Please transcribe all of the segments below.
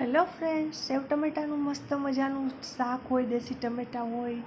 Hello friends, સેવ ટમેટાનું મસ્ત મજાનું શાક હોય, દેશી ટમેટાં હોય,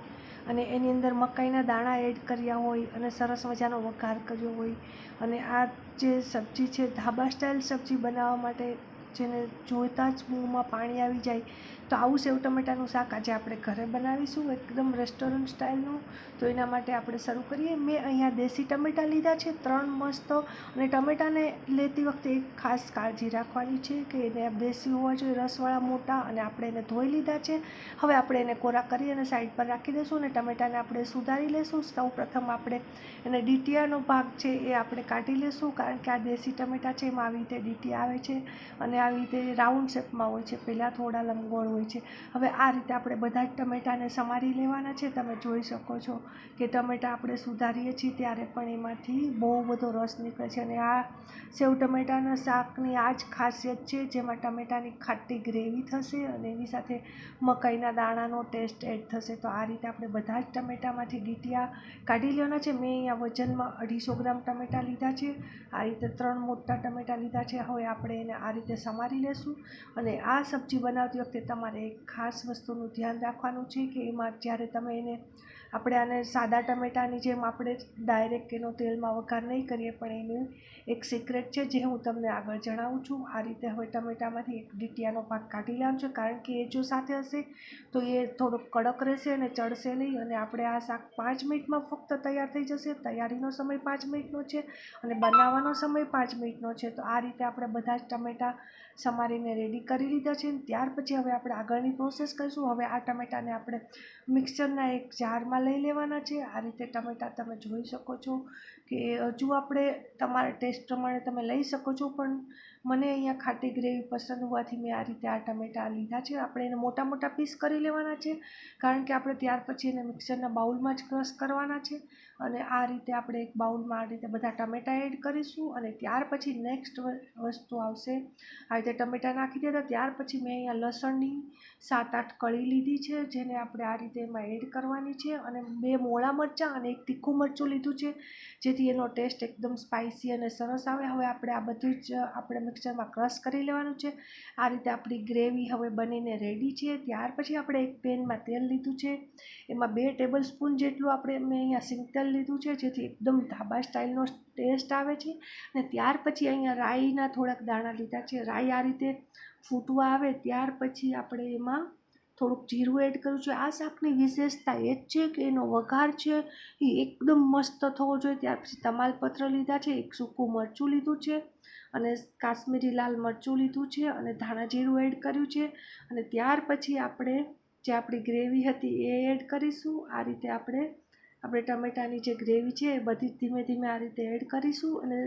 અને એની અંદર મકાઈના દાણા એડ કર્યા હોય, અને સરસ મજાનો વઘાર કર્યો હોય, અને આ જે સબ્જી છે, ધાબા સ્ટાઇલ સબ્જી બનાવવા માટે જેને જોતાં જ મોંમાં પાણી આવી જાય, તો આવું સેવ ટમેટાનું શાક આજે આપણે ઘરે બનાવીશું એકદમ રેસ્ટોરન્ટ સ્ટાઇલનું. તો એના માટે આપણે શરૂ કરીએ. મેં અહીંયા દેશી ટમેટાં લીધા છે, ત્રણ મસ્ત. અને ટમેટાને લેતી વખતે એક ખાસ કાળજી રાખવાની છે કે એને દેશી હોવા જોઈએ, રસવાળા, મોટા. અને આપણે એને ધોઈ લીધા છે. હવે આપણે એને કોરા કરી અને સાઈડ પર રાખી દઈશું અને ટમેટાને આપણે સુધારી લઈશું સૌ પ્રથમ આપણે એને ડીટીયાનો ભાગ છે એ આપણે કાઢી લઈશું કારણ કે આ દેશી ટમેટાં છે, એમાં આવી રીતે ડીટી આવે છે. અને આવી રીતે રાઉન્ડ શેપમાં હોય છે, પહેલાં થોડા લંબગોળ હોય છે. હવે આ રીતે આપણે બધા જ ટમેટાને સમારી લેવાના છે. તમે જોઈ શકો છો કે ટમેટાં આપણે સુધારીએ છીએ ત્યારે પણ એમાંથી બહુ બધો રસ નીકળે છે. અને આ સેવ ટમેટાના શાકની આ જ ખાસિયત છે, જેમાં ટમેટાની ખાટી ગ્રેવી થશે અને એની સાથે મકાઈના દાણાનો ટેસ્ટ એડ થશે. તો આ રીતે આપણે બધા જ ટમેટામાંથી ગીટિયા કાઢી લેવાના છે. મેં અહીંયા વજનમાં અઢીસો ગ્રામ ટમેટાં લીધા છે. આ રીતે ત્રણ મોટા ટમેટાં લીધા છે. હવે આપણે એને આ રીતે સમારી લેશું અને આ સબ્જી બનાવતી વખતે તમારે એક ખાસ વસ્તુનું ધ્યાન રાખવાનું છે કે એમાં જ્યારે તમે એને આપણે આને સાદા ટમેટાની જેમ આપણે ડાયરેક્ટ એનો તેલમાં વઘાર નહીં કરીએ, પણ એનું એક સિક્રેટ છે જે હું તમને આગળ જણાવું છું. આ રીતે હવે ટમેટામાંથી એક ડીટીયાનો ભાગ કાઢી લાવ છે, કારણ કે એ જો સાથે હશે તો એ થોડોક કડક રહેશે અને ચડશે નહીં. અને આપણે આ શાક પાંચ મિનિટમાં ફક્ત તૈયાર થઈ જશે. તૈયારીનો સમય પાંચ મિનિટનો છે અને બનાવવાનો સમય પાંચ મિનિટનો છે. તો આ રીતે આપણે બધા જ ટમેટાં સમારીને રેડી કરી લીધા છે. ત્યાર પછી હવે આપણે આગળની પ્રોસેસ કરીશું. હવે આ ટમેટાને આપણે મિક્સરના એક જારમાં લઈ લેવાના છે. આ રીતે ટમેટાં તમે જોઈ શકો છો કે હજુ આપણે તમારા ટેસ્ટ પ્રમાણે તમે લઈ શકો છો, પણ મને અહીંયા ખાટી ગ્રેવી પસંદ હોવાથી મેં આ રીતે આ ટમેટાં લીધા છે. આપણે એને મોટા મોટા પીસ કરી લેવાના છે, કારણ કે આપણે ત્યાર પછી એને મિક્સરના બાઉલમાં જ ક્રશ કરવાના છે. અને આ રીતે આપણે એક બાઉલમાં આ રીતે બધા ટમેટાં એડ કરીશું અને ત્યાર પછી નેક્સ્ટ વસ્તુ આવશે. આ રીતે ટમેટાં નાખી દીધા, ત્યાર પછી મેં અહીંયા લસણની સાત આઠ કળી લીધી છે, જેને આપણે આ રીતે એમાં એડ કરવાની છે. અને બે મોળા મરચાં અને એક તીખું મરચું લીધું છે, જેથી એનો ટેસ્ટ એકદમ સ્પાઇસી અને સરસ આવે. હવે આપણે આ બધું જ આપણે મિક્સરમાં ક્રશ કરી લેવાનું છે. આ રીતે આપણી ગ્રેવી હવે બનીને રેડી છે. ત્યાર પછી આપણે એક પેનમાં તેલ લીધું છે. એમાં બે ટેબલ સ્પૂન જેટલું આપણે મેં અહીંયા સિંગ તેલ લીધું છે, જેથી એકદમ ધાબા સ્ટાઇલનો ટેસ્ટ આવે છે. અને ત્યાર પછી અહીંયા રાઈના થોડાક દાણા લીધા છે. રાઈ આ રીતે ફૂટવા આવે. ત્યાર પછી આપણે એમાં થોડુંક જીરું એડ કર્યું છે. આ શાકની વિશેષતા એ જ છે કે એનો વઘાર છે, એ એકદમ મસ્ત થવો જોઈએ. ત્યાર પછી તમાલપત્ર લીધા છે, એક સૂકું મરચું લીધું છે અને કાશ્મીરી લાલ મરચું લીધું છે અને ધાણા જીરું એડ કર્યું છે. અને ત્યાર પછી આપણે જે આપણી ગ્રેવી હતી એ એડ કરીશું. આ રીતે આપણે આપણે ટમેટાની જે ગ્રેવી છે એ બધી ધીમે ધીમે આ રીતે એડ કરીશું અને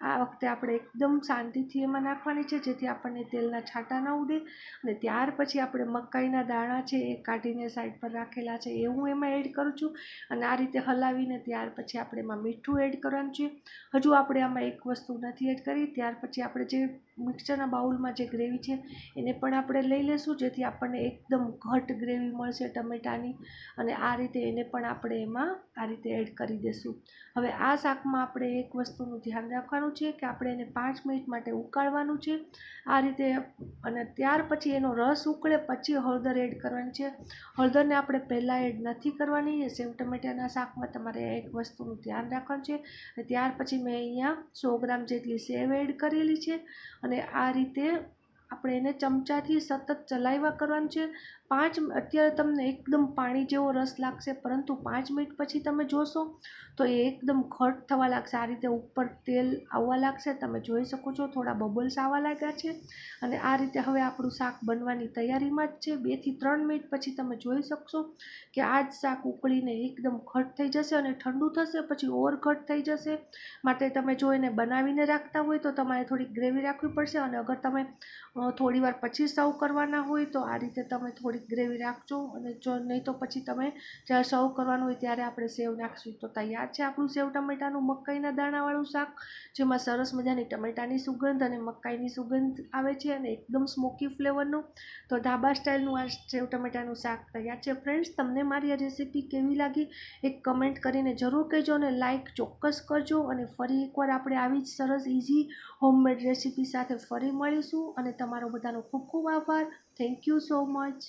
આ વખતે આપણે એકદમ શાંતિથી એમાં નાખવાની છે, જેથી આપણને તેલના છાંટા ન ઉડે. અને ત્યાર પછી આપણે મકાઈના દાણા છે એ કાઢીને સાઈડ પર રાખેલા છે, એ હું એમાં એડ કરું છું. અને આ રીતે હલાવીને ત્યાર પછી આપણે એમાં મીઠું એડ કરવાનું છે. હજુ આપણે આમાં એક વસ્તુ નથી એડ કરી, ત્યાર પછી આપણે જે મિક્સરના બાઉલમાં જે ગ્રેવી છે, એને પણ આપણે લઈ લેશું, જેથી આપણને એકદમ ઘટ ગ્રેવી મળશે ટમેટાની. અને આ રીતે એને પણ આપણે એમાં આ રીતે એડ કરી દઈશું હવે આ શાકમાં આપણે એક વસ્તુનું ધ્યાન રાખવાનું છે કે આપણે એને પાંચ મિનિટ માટે ઉકાળવાનું છે. આ રીતે અને ત્યાર પછી એનો રસ ઉકળે પછી હળદર એડ કરવાની છે. હળદરને આપણે પહેલાં એડ નથી કરવાની. એ સેવ ટમેટાના શાકમાં તમારે એક વસ્તુનું ધ્યાન રાખવાનું છે. અને ત્યાર પછી મેં અહીંયા સો ગ્રામ જેટલી સેવ એડ કરેલી છે. અને આ રીતે આપણે એને ચમચાથી સતત ચલાવ્યા કરવાનું છે. પાંચ અત્યારે તમને એકદમ પાણી જેવો રસ લાગશે, પરંતુ પાંચ મિનિટ પછી તમે જોશો તો એ એકદમ ઘટ થવા લાગશે. આ રીતે ઉપર તેલ આવવા લાગશે, તમે જોઈ શકો છો થોડા બબલ્સ આવવા લાગ્યા છે. અને આ રીતે હવે આપણું શાક બનવાની તૈયારીમાં જ છે. બેથી ત્રણ મિનિટ પછી તમે જોઈ શકશો કે આ જ શાક ઉકળીને એકદમ ઘટ થઈ જશે અને ઠંડુ થશે, પછી ઓવર ઘટ થઈ જશે. માટે તમે જો એને બનાવીને રાખતા હોય તો તમારે થોડી ગ્રેવી રાખવી પડશે અને અગર તમે થોડી વાર પછી સર્વ કરવાના હોય તો આ રીતે તમે થોડી ગ્રેવી રાખજો અને જો નહીં તો પછી તમે જ્યારે સર્વ કરવાનું હોય ત્યારે આપણે સેવ નાખશું. તો તૈયાર છે આપણું સેવ ટમેટાનું મકાઈના દાણાવાળું શાક, જેમાં સરસ મજાની ટમેટાની સુગંધ અને મકાઈની સુગંધ આવે છે અને એકદમ સ્મોકી ફ્લેવરનું તો ઢાબા સ્ટાઇલનું આ સેવ ટમેટાનું શાક તૈયાર છે. ફ્રેન્ડ્સ તમને મારી આ રેસીપી કેવી લાગી? એક કમેન્ટ કરીને જરૂર કહેજો અને લાઇક ચોક્કસ કરજો. અને ફરી એકવાર આપણે આવી જ સરસ ઇઝી હોમમેડ રેસીપી સાથે ફરી મળીશું. અને તમારો બધાનો ખૂબ ખૂબ આભાર. Thank you so much